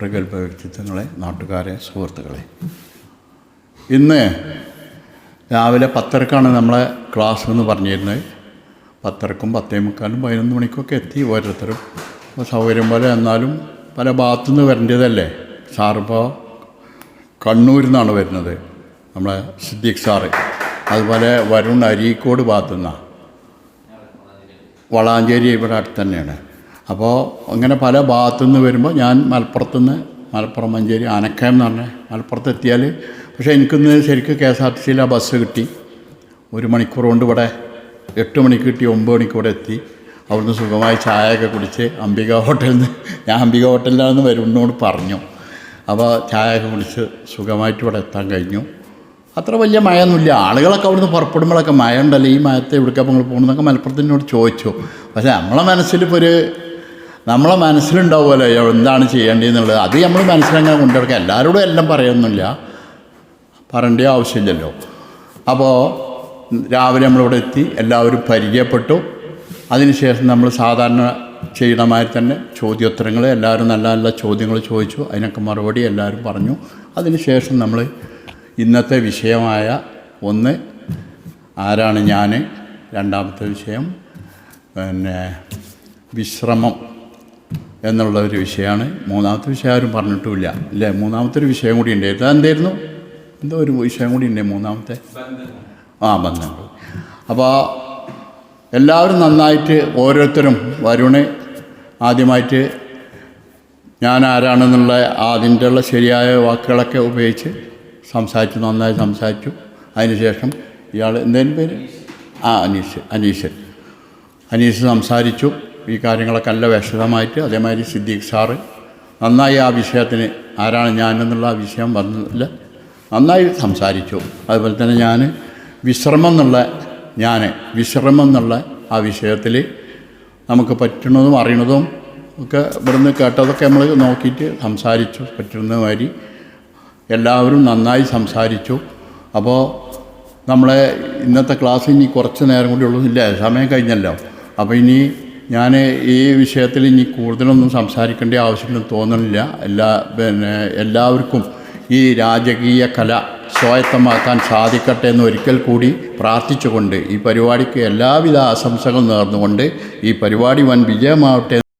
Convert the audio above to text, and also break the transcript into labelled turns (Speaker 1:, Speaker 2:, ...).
Speaker 1: പ്രഗത്ഭ വ്യക്തിത്വങ്ങളെ നാട്ടുകാരെ സുഹൃത്തുക്കളെ. ഇന്ന് രാവിലെ പത്തരക്കാണ് നമ്മളെ ക്ലാസ് എന്ന് പറഞ്ഞിരുന്നത്. പത്തരക്കും പത്തേ മുക്കാലും പതിനൊന്ന് മണിക്കൊക്കെ എത്തി ഓരോരുത്തരും. അപ്പോൾ സൗകര്യം പോലെ എന്നാലും പല ഭാഗത്തു നിന്ന് വരേണ്ടതല്ലേ സാറിപ്പോൾ കണ്ണൂരിൽ നിന്നാണ് വരുന്നത് നമ്മളെ സിദ്ദീഖ് സാറ്. അതുപോലെ വരുൺ അരീക്കോട് ഭാഗത്തു നിന്നാണ് വളാഞ്ചേരി ഇവിടെ അടുത്ത് തന്നെയാണ്. അപ്പോൾ അങ്ങനെ പല ഭാഗത്തു നിന്ന് വരുമ്പോൾ ഞാൻ മലപ്പുറത്ത് നിന്ന് മലപ്പുറം മഞ്ചേരി ആനക്കയം എന്ന് പറഞ്ഞ മലപ്പുറത്ത് എത്തിയാൽ പക്ഷേ എനിക്കിന്ന് ശരിക്കും കെ എസ് ആർ ടി സിയിൽ ആ ബസ് കിട്ടി. ഒരു മണിക്കൂർ കൊണ്ട് ഇവിടെ എട്ട് മണിക്ക് കിട്ടി ഒമ്പത് മണിക്ക് ഇവിടെ എത്തി. അവിടുന്ന് സുഖമായി ചായയൊക്കെ കുടിച്ച് അംബിക ഹോട്ടലിൽ നിന്ന് ഞാൻ അംബിക ഹോട്ടലിലാണെന്ന് വരുന്നോട് പറഞ്ഞു. അപ്പോൾ ചായയൊക്കെ കുടിച്ച് സുഖമായിട്ട് ഇവിടെ എത്താൻ കഴിഞ്ഞു. അത്ര വലിയ മഴയൊന്നുമില്ല. ആളുകളൊക്കെ അവിടുന്ന് പുറപ്പെടുമ്പോഴൊക്കെ മഴ ഉണ്ടല്ലോ ഈ മഴത്തെ എവിടേക്കാണ് നിങ്ങൾ പോകുന്നതൊക്കെ മലപ്പുറത്തിനോട് ചോദിച്ചു. പക്ഷേ നമ്മളെ മനസ്സിലിപ്പോൾ ഒരു നമ്മളെ മനസ്സിലുണ്ടാവുമല്ലോ എന്താണ് ചെയ്യേണ്ടതെന്നുള്ളത്. അത് നമ്മൾ മനസ്സിലങ്ങനെ കൊണ്ടുനടക്കുക. എല്ലാവരോടും എല്ലാം പറയുന്നില്ല. പറയേണ്ട ആവശ്യമില്ലല്ലോ. അപ്പോൾ രാവിലെ നമ്മളിവിടെ എത്തി എല്ലാവരും പരിചയപ്പെട്ടു. അതിനുശേഷം നമ്മൾ സാധാരണ ചെയ്യുന്ന മാതിരി തന്നെ ചോദ്യോത്തരങ്ങൾ എല്ലാവരും നല്ല നല്ല ചോദ്യങ്ങൾ ചോദിച്ചു. അതിനൊക്കെ മറുപടി എല്ലാവരും പറഞ്ഞു. അതിനുശേഷം നമ്മൾ ഇന്നത്തെ വിഷയമായ ഒന്ന് ആരാണ് ഞാൻ രണ്ടാമത്തെ വിഷയം പിന്നെ വിശ്രമം. എന്നുള്ള ഒരു വിഷയമാണ്. മൂന്നാമത്തെ വിഷയം ആരും പറഞ്ഞിട്ടുമില്ല. അല്ലേ? മൂന്നാമത്തെ ഒരു വിഷയം കൂടി ഉണ്ട്. എന്തായിരുന്നു? എന്തോ ഒരു വിഷയം കൂടി ഉണ്ട് മൂന്നാമത്തെ. ആ ബന്ധങ്ങൾ. അപ്പോൾ എല്ലാവരും നന്നായിട്ട് ഓരോരുത്തരും വരുണ്. ആദ്യമായിട്ട് ഞാൻ ആരാണെന്നുള്ള അതിന്റെ ഉള്ള ശരിയായ വാക്കുകളൊക്കെ ഉപയോഗിച്ച് സംസാരിച്ചു നന്നായി സംസാരിച്ചു. അതിനുശേഷം ഇയാൾ എന്തേലും പേര്? ആ അനീഷ്. അനീഷ്. അനീഷ് സംസാരിച്ചു. ഈ കാര്യങ്ങളൊക്കെ നല്ല വിശദമായിട്ട് അതേമാതിരി സിദ്ദീഖ് സാറ് നന്നായി ആ വിഷയത്തിന് ആരാണ് ഞാനെന്നുള്ള ആ വിഷയം വന്നില്ല നന്നായി സംസാരിച്ചു. അതുപോലെ തന്നെ ഞാൻ വിശ്രമം എന്നുള്ള ഞാൻ വിശ്രമം എന്നുള്ള ആ വിഷയത്തിൽ നമുക്ക് പറ്റുന്നതും അറിയണതും ഒക്കെ ഇവിടുന്ന് കേട്ടതൊക്കെ നമ്മൾ നോക്കിയിട്ട് സംസാരിച്ചു. പറ്റുന്ന മാതിരി എല്ലാവരും നന്നായി സംസാരിച്ചു. അപ്പോൾ നമ്മളെ ഇന്നത്തെ ക്ലാസ് ഇനി കുറച്ച് നേരം കൂടി ഉള്ളൂ. ഇല്ല സമയം കഴിഞ്ഞല്ലോ. അപ്പോൾ ഇനി ഞാൻ ഈ വിഷയത്തിൽ ഇനി കൂടുതലൊന്നും സംസാരിക്കേണ്ട ആവശ്യമൊന്നും തോന്നുന്നില്ല എല്ലാ പിന്നെ എല്ലാവർക്കും ഈ രാജകീയ കല സ്വായത്തമാക്കാൻ സാധിക്കട്ടെ എന്ന് ഒരിക്കൽ കൂടി പ്രാർത്ഥിച്ചുകൊണ്ട് ഈ പരിപാടിക്ക് എല്ലാവിധ ആശംസകളും നേർന്നുകൊണ്ട് ഈ പരിപാടി വൻ വിജയമാവട്ടെ